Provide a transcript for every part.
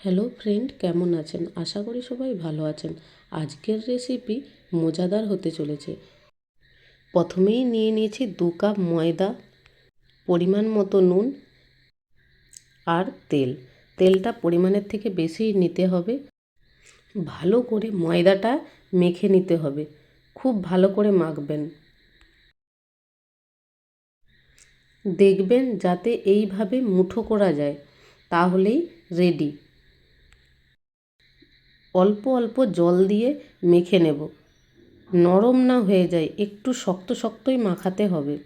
Hello friend, কেমন আছেন? আশা করি সবাই ভালো আছেন। আজকের রেসিপি মজাদার হতে চলেছে। প্রথমেই নিয়ে নিয়েছি দু কাপ ময়দা, পরিমাণ মতো নুন আর তেল। তেলটা পরিমাণের থেকে বেশি নিতে হবে। ভালো করে ময়দাটা মেখে নিতে হবে। খুব ভালো করে মাখবেন। দেখবেন যাতে এইভাবে মুঠো করা যায়। তাহলেই রেডি অল্প অল্প জল দিয়ে মেখে নেব। নরম না হয়ে যায়, একটু শক্ত শক্তই মাখাতে হবে।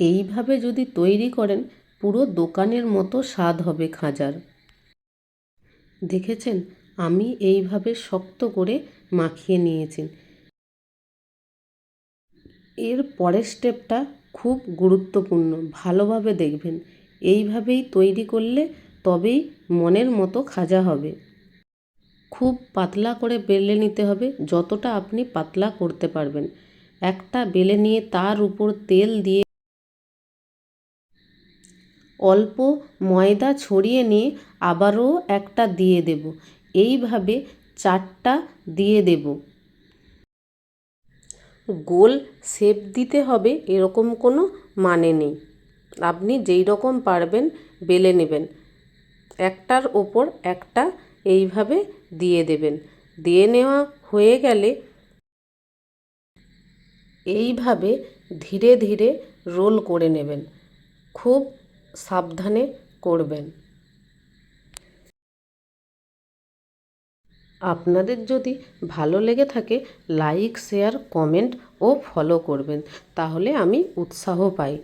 এইভাবে যদি তৈরি করেন, পুরো দোকানের মতো স্বাদ হবে খাজার। দেখেছেন, আমি এইভাবে শক্ত করে মাখিয়ে নিয়েছি। এর পরের স্টেপটা খুব গুরুত্বপূর্ণ, ভালোভাবে দেখবেন। এইভাবেই তৈরি করলে তবেই মনের মতো খাজা হবে। খুব পাতলা করে বেলে নিতে হবে, যতটা আপনি পাতলা করতে পারবেন। একটা বেলে নিয়ে তার উপর তেল দিয়ে অল্প ময়দা ছড়িয়ে নিয়ে আবারও একটা দিয়ে দেব। এইভাবে চারটা দিয়ে দেব। গোল শেপ দিতে হবে, এরকম কোনো মানে নেই। আপনি যেই রকম পারবেন, বেলে নেবেন। একটার ওপর একটা এইভাবে দিয়ে দেবেন। দিয়ে নেওয়া হয়ে গেলে এইভাবে ধীরে ধীরে রোল করে নেবেন। খুব সাবধানে করবেন। আপনাদের যদি ভালো লেগে থাকে, লাইক, শেয়ার, কমেন্ট ও ফলো করবেন। তাহলে আমি উৎসাহ পাই।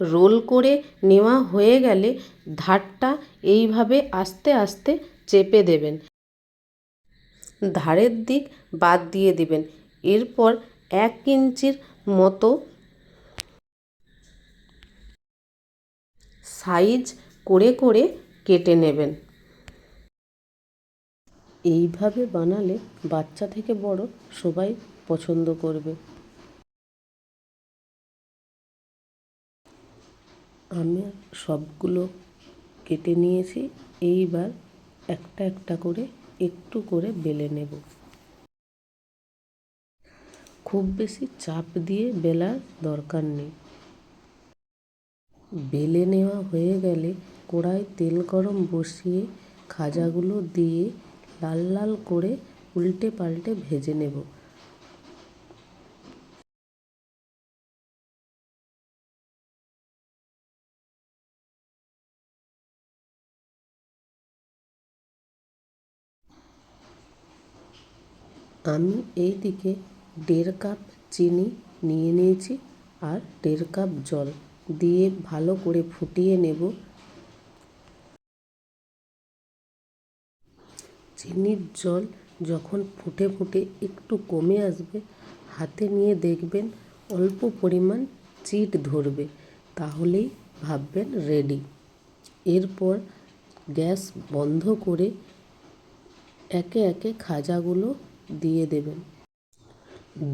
রোল করে নেওয়া হয়ে গেলে ধারটা এইভাবে আস্তে আস্তে চেপে দেবেন। ধারের দিক বাদ দিয়ে দিবেন। এরপর এক ইঞ্চির মতো সাইজ করে করে কেটে নেবেন। এইভাবে বানালে বাচ্চা থেকে বড় সবাই পছন্দ করবে। আমি সবগুলো কেটে নিয়েছি। এইবার একটা একটা করে একটু করে বেলে নেব। খুব বেশি চাপ দিয়ে বেলার দরকার নেই। বেলে নেওয়া হয়ে গেলে কড়াই তেল গরম বসিয়ে খাজাগুলো দিয়ে লাল লাল করে উল্টে পাল্টে ভেজে নেব। আমি এই দিকে দেড় কাপ চিনি নিয়ে নিয়েছি আর দেড় কাপ জল দিয়ে ভালো করে ফুটিয়ে নেব। চিনির জল যখন ফুটে ফুটে একটু কমে আসবে, হাতে নিয়ে দেখবেন অল্প পরিমাণ চিট ধরবে, তাহলেই ভাববেন রেডি। এরপর গ্যাস বন্ধ করে একে একে খাজাগুলো দিয়ে দেবেন।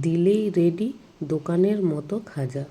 দিলেই রেডি দোকানের মতো খাজা।